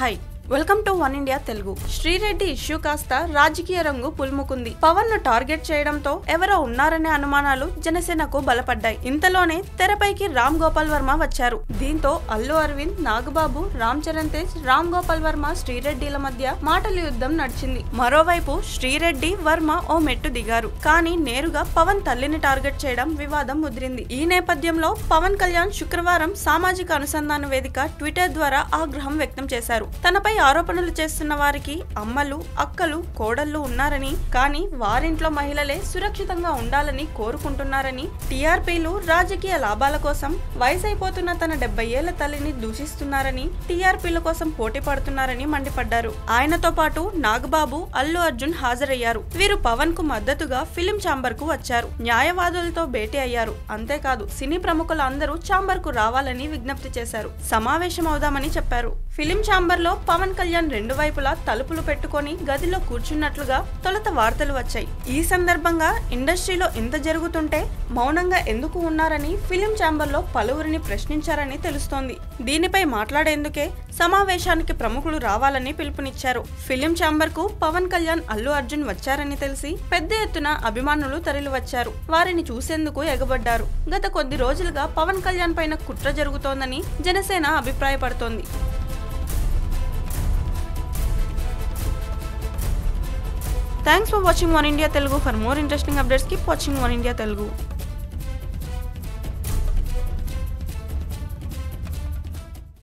はい welcome to one India Telugu Sri Reddy issue కాస్త రాజకీయ రంగు పుల్ముకుంది పవన్ ను టార్గెట్ చేయడంతో ఎవరో ఉన్నారనే అనుమానాలు జనసేనకు బలపడ్డాయి ఇంతలోనే తెరపైకి రామ్ గోపాల్ వర్మ వచ్చారు దీంతో అల్లు అరవింద్ నాగబాబు రామ్ చరణ్ తేజ్ రామ్ గోపాల్ వర్మ శ్రీరెడ్డిల మధ్య మాటల యుద్ధం నడిచింది మరోవైపు శ్రీరెడ్డి వర్మ ఓ మెట్టు దిగారు కానీ నేరుగా పవన్ తల్లిని టార్గెట్ చేయడం వివాదం ముదిరింది ఈ నేపథ్యంలో పవన్ కళ్యాణ్ శుక్రవారం సామాజిక అనుసంధాన వేదిక ట్విట్టర్ ద్వారా ఆగ్రహం వ్యక్తం చేశారు తనపై ఆరోపణలు చేస్తున్న వారికి అమ్మలు అక్కలు కోడళ్లు ఉన్నారని కానీ వారింట్లో మహిళలే సురక్షితంగా ఉండాలని కోరుకుంటున్నారని టీఆర్పీలు రాజకీయ లాభాల కోసం వయసైపోతున్న తన డెబ్బై ఏళ్ల తల్లిని దూషిస్తున్నారని టీఆర్పీల కోసం పోటీ పడుతున్నారని మండిపడ్డారు ఆయనతో పాటు నాగబాబు అల్లు అర్జున్ హాజరయ్యారు వీరు పవన్ కు మద్దతుగా ఫిలిం ఛాంబర్ కు వచ్చారు న్యాయవాదులతో భేటీ అయ్యారు అంతేకాదు సినీ ప్రముఖులు అందరూ ఛాంబర్ కు రావాలని విజ్ఞప్తి చేశారు సమావేశం అవుదామని చెప్పారు ఫిలిం ఛాంబర్ లో పవన్ పవన్ కళ్యాణ్ రెండు వైపులా తలుపులు పెట్టుకొని గదిలో కూర్చున్నట్లుగా తొలత వార్తలు వచ్చాయి ఈ సందర్భంగా ఇండస్ట్రీలో ఇంత జరుగుతుంటే మౌనంగా ఎందుకు ఉన్నారని ఫిలిం ఛాంబర్లో పలువురిని ప్రశ్నించారని తెలుస్తోంది దీనిపై మాట్లాడేందుకే సమావేశానికి ప్రముఖులు రావాలని పిలుపునిచ్చారు ఫిలిం ఛాంబర్ కు పవన్ కళ్యాణ్ అల్లు అర్జున్ వచ్చారని తెలిసి పెద్ద ఎత్తున అభిమానులు తరలివచ్చారు వారిని చూసేందుకు ఎగబడ్డారు గత కొద్ది రోజులుగా పవన్ కళ్యాణ్ పైన కుట్ర జరుగుతోందని Janasena అభిప్రాయపడుతోంది Thanks for watching One India Telugu. For more interesting updates, keep watching One India Telugu.